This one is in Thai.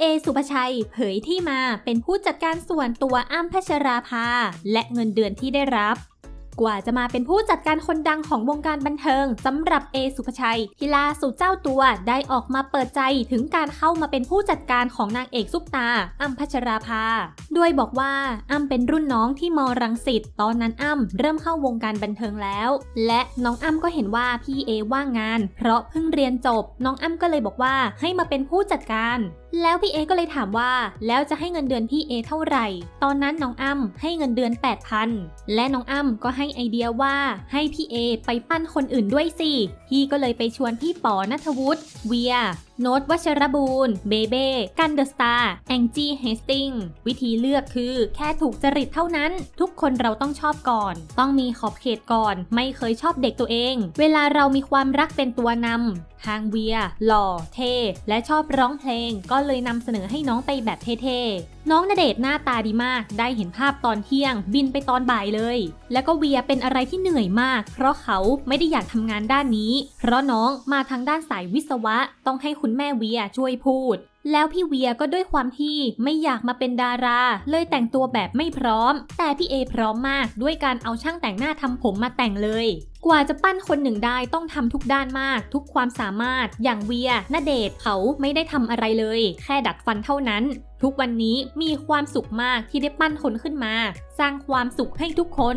เอสุภชัยเผยที่มาเป็นผู้จัดการส่วนตัวอ้ำพัชราภา และเงินเดือนที่ได้รับ กว่าจะมาเป็นผู้จัดการคนดังของวงการบันเทิงสำหรับเอสุภชัยที่ล่าสุดเจ้าตัวได้ออกมาเปิดใจถึงการเข้ามาเป็นผู้จัดการของนางเอกซุปตาอ้ำพัชราภาด้วยบอกว่าอ้ำเป็นรุ่นน้องที่มรังสิตตอนนั้นอ้ำเริ่มเข้าวงการบันเทิงแล้ว และน้องอ้ำก็เห็นว่าพี่เอว่างงาน เพราะเพิ่งเรียนจบ น้องอ้ำก็เลยบอกว่าให้มาเป็นผู้จัดการแล้วพี่เอก็เลยถามว่า แล้วจะให้เงินเดือนพี่เอเท่าไหร่ ตอนนั้นน้องอ้ำให้เงินเดือน 8,000 และน้องอ้ำก็ให้ไอเดียว่าให้พี่เอไปปั้นคนอื่นด้วยสิ พี่ก็เลยไปชวนพี่ป๋อนัทวุฒิเวีย โน้ตวัชรบูรณ์ เบเบ้กันเดอะสตาร์ แองจี้เฮสติง วิธีเลือกคือแค่ถูกจริตเท่านั้น ทุกคนเราต้องชอบก่อน ต้องมีขอบเขตก่อน ไม่เคยชอบเด็กตัวเอง เวลาเรามีความรักเป็นตัวนำ ทางเวีย หล่อ เท่ และชอบร้องเพลง ก็เลยนำเสนอให้น้องไปแบบเท่ๆ น้องณเดชน์หน้าตาดีมาก ได้เห็นภาพตอนเที่ยง บินไปตอนบ่ายเลย แล้วก็เวียเป็นอะไรที่เหนื่อยมาก เพราะเขาไม่ได้อยากทำงานด้านนี้ เพราะน้องมาทางด้านสายวิศวะ ต้องให้คุณแม่เวียช่วยพูด แล้วพี่เวียก็ด้วยความที่ไม่อยากมาเป็นดารา เลยแต่งตัวแบบไม่พร้อม แต่พี่เอพร้อมมากด้วยการเอาช่างแต่งหน้าทำผมมาแต่งเลย กว่าจะปั้นคนหนึ่งได้ต้องทำทุกด้านมาก ทุกความสามารถ อย่างเวียณเดชเขาไม่ได้ทำอะไรเลย แค่ดัดฟันเท่านั้น ทุกวันนี้มีความสุขมากที่ได้ปั้นคนขึ้นมา สร้างความสุขให้ทุกคน